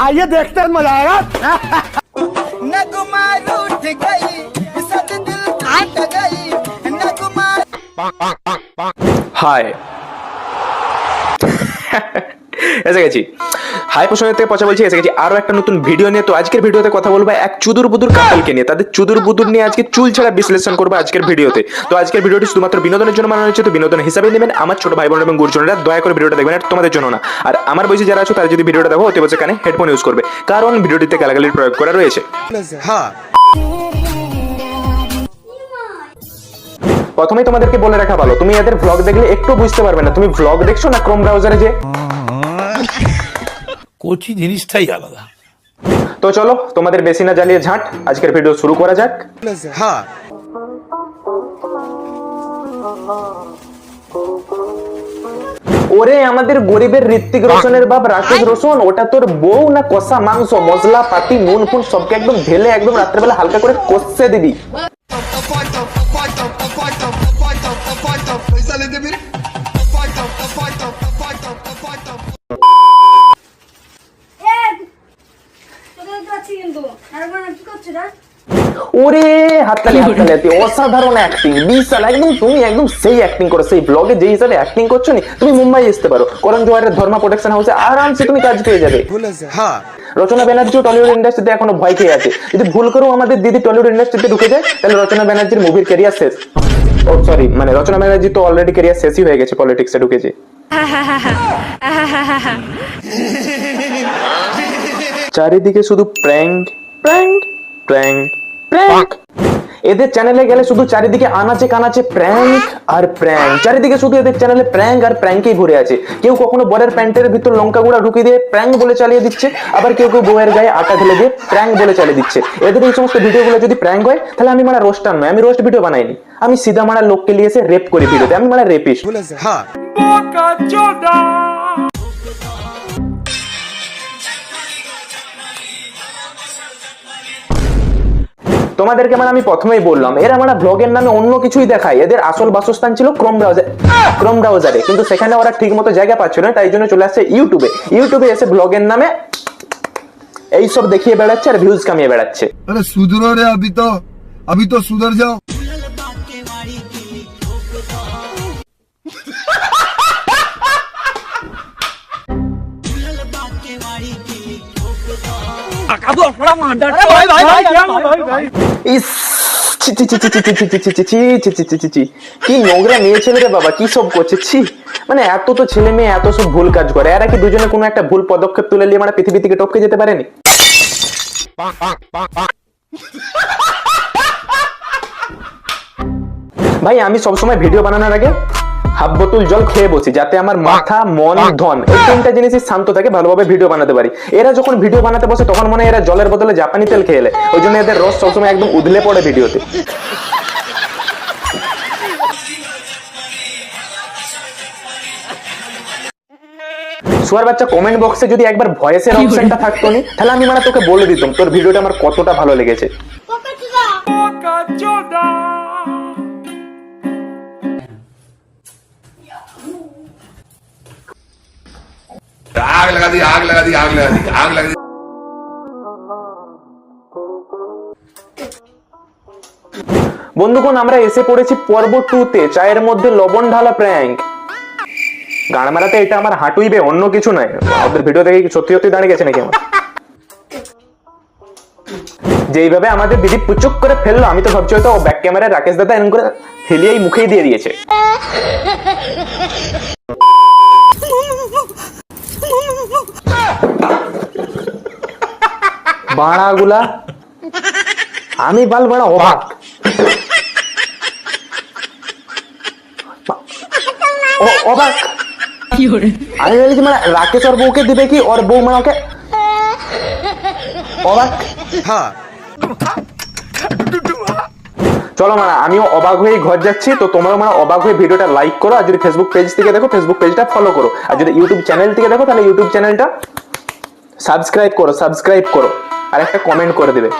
आइए देखते हैं मज़ा आएगा नगुमार हाय ऐसे कैसी হাই প্রসঙ্গ থেকে পচা বলছি এসে গেছি আরও একটা নতুন ভিডিও নিয়ে। তো আজকের ভিডিওতে কথা বলব এক চুদুর বুদুর কাপলকে নিয়ে। তাদের চুদুর বুদুর নিয়ে আজকে চুল ছাড়া বিশ্লেষণ করব আজকের ভিডিওতে। তো আজকের ভিডিওটি শুধুমাত্র বিনোদনের জন্য বানানো হয়েছে তো বিনোদন হিসাবে নেবেন। আমার ছোট ভাই বোন এবং গুরুজনেরা দয়া করে ভিডিওটা দেখবেন আর তোমাদের জন্য না। আর আমার বয়সে যারা আছো তারা যদি ভিডিওটা দেখো অতি বছর কানে হেডফোন ইউজ করবে। কারণ ভিডিওটিতে গালাগালির প্রয়োগ করা রয়েছে। প্রথমেই তোমাদেরকে বলে রাখা ভালো তুমি এদের ভ্লগ দেখলে একটু বুঝতে পারবে না। তুমি ভ্লগ দেখছ না ক্রোম ব্রাউজারে যে? কচি জিনিসটাই আলাদা। তো চলো তোমাদের বেশি না জ্বালিয়ে ঝাঁট আজকের ভিডিও শুরু করা যাক। হ্যাঁ। ওরে আমাদের গরিবের ঋত্বিক রোশনের বাপ রাকেশ রোশন ওটা তোর বউ না কষা মাংস? মশলা পাতি নুন ফুন সবকে একদম ঢেলে একদম রাত্রেবেলা হালকা করে কষে দিবি ওরে হাততালি হাততালি অসাধারণ অ্যাক্টিং বিশাল। একদম তুমি একদম সেই অ্যাক্টিং করো সেই ব্লগে যে হিসাবে অ্যাক্টিং করছ নি তুমি মুম্বাই আসতে পারো। করণ জোয়ারের ধর্মা প্রোটেকশন হাউসে আরামসে তুমি কাজ পেয়ে যাবে। রচনা ব্যানার্জিও টলিউড ইন্ডাস্ট্রিতে এখনও ভয় খেয়ে আছে। যদি ভুল করেও আমাদের দিদি টলিউড ইন্ডাস্ট্রিতে ঢুকে যায় তাহলে রচনা ব্যানার্জির মুভির ক্যারিয়ার শেষ। ও সরি মানে রচনা ব্যানার্জি তো অলরেডি ক্যারিয়ার শেষই হয়ে গেছে পলিটিক্সে ঢুকেছে চারিদিকে শুধু প্র্যাঙ্ক প্র্যাঙ্ক। প্র্যাঙ্ক। প্র্যাঙ্ক। এদের চ্যানেলে গেলে শুধু চারিদিকে আনাচে কানাচে প্র্যাঙ্ক আর প্র্যাঙ্ক। চারিদিকে শুধু এদের চ্যানেলে প্র্যাঙ্ক আর প্র্যাঙ্কই ভরে আছে। কেউ কখনো বরের প্যান্টের ভিতর লঙ্কা গুঁড়া ঢুকিয়ে দিয়ে প্র্যাঙ্ক বলে চালিয়ে দিচ্ছে আবার কেউ কেউ বউয়ের গায়ে আটা ঢেলে দিয়ে প্র্যাঙ্ক বলে চালিয়ে দিচ্ছে। এদের এই সমস্ত ভিডিওগুলো যদি প্র্যাঙ্ক হয় তাহলে আমি মানে রোস্টার নয় আমি রোস্ট ভিডিও বানাইনি। আমি সিধা মারা লোককে নিয়ে এসে রেপ করি ভিডিওতে আমি মানে রেপিস্ট তোমাদেরকে মানে আমি প্রথমেই বললাম, এরা মানে ব্লগের নামে অন্য কিছুই দেখায়। এদের আসল বাসস্থান ছিল ক্রোম ব্রাউজার ক্রোম ব্রাউজারে কিন্তু সেখানে ওরা ঠিক মতো জায়গা পাচ্ছিল না, তাই জন্য চলে আসছে ইউটিউবে ইউটিউবে এসে ব্লগের নামে এইসব দেখিয়ে বেড়াচ্ছে আর ভিউজ কামিয়ে বেড়াচ্ছে। আরে সুধরো রে আমি তো, আবি তো সুধর যাও। কি নোংরা মেয়ে ছেলে রে বাবা কি সব করছে ছি মানে এত তো ছেলে মেয়ে এত সব ভুল কাজ করে এরা কি দুজনে কোনো একটা ভুল পদক্ষেপ তুলে নিয়ে মানে পৃথিবী থেকে টপকে যেতে পারেনি ভাই আমি সবসময় ভিডিও বানানোর আগে হাফ বোতল জল খেয়ে বসি যাতে আমার মাথা মন ধন এই তিনটা জিনিসই শান্ত থাকে ভালোভাবে ভিডিও বানাতে পারি। এরা যখন ভিডিও বানাতে বসে তখন মনে হয় এরা জলের বদলে জাপানি তেল খেয়ে ওই জন্য এদের রস সবসময় একদম উদলে পড়ে ভিডিওতে সোয়ার বাচ্চা কমেন্ট বক্সে যদি একবার ভয়েসের অপশনটা থাকতো নি তাহলে আমি মানে তোকে বলে দিতাম তোর ভিডিওটা আমার কতটা ভালো লেগেছে। आग लगा दी आग लगा दी आग लगा दी आग लगा दी বন্ধুগণ আমরা এসে পড়েছি পর্ব টু তে চায়ের মধ্যে লবণ ঢালা প্র্যাঙ্ক গান মারাতে এটা আমার হাঁটুইবে অন্য কিছু নয় ওদের ভিডিও দেখে কি সত্যি সত্যি দাঁড়িয়ে গেছে নাকি আমার যেইভাবে আমাদের দিদি পুচুক করে ফেললো আমি তো ভাবছি হয়তো ব্যাক ক্যামেরায় রাকেশ দাদা এরকম করে ফেলিয়েই মুখেই দিয়ে দিয়েছে বাড়াগুলা আমি বাল বাড়া অবাক অবাক। আমি ভেবেছি মানে রাকেশ ওর বউকে দিবে কি? ওর বউ মানে ওকে? অবাক। চলো মানে আমিও অবাক হয়ে ঘর যাচ্ছি, তো তোমরা মানে অবাক হয়ে ভিডিওটা লাইক করো, আর যদি ফেসবুক পেজ থেকে দেখো ফেসবুক পেজটা ফলো করো। আর যদি ইউটিউব চ্যানেল থেকে দেখো, তাহলে ইউটিউব চ্যানেলটা সাবস্ক্রাইব করো সাবস্ক্রাইব করো। আর একটা কমেন্ট করে দিবে।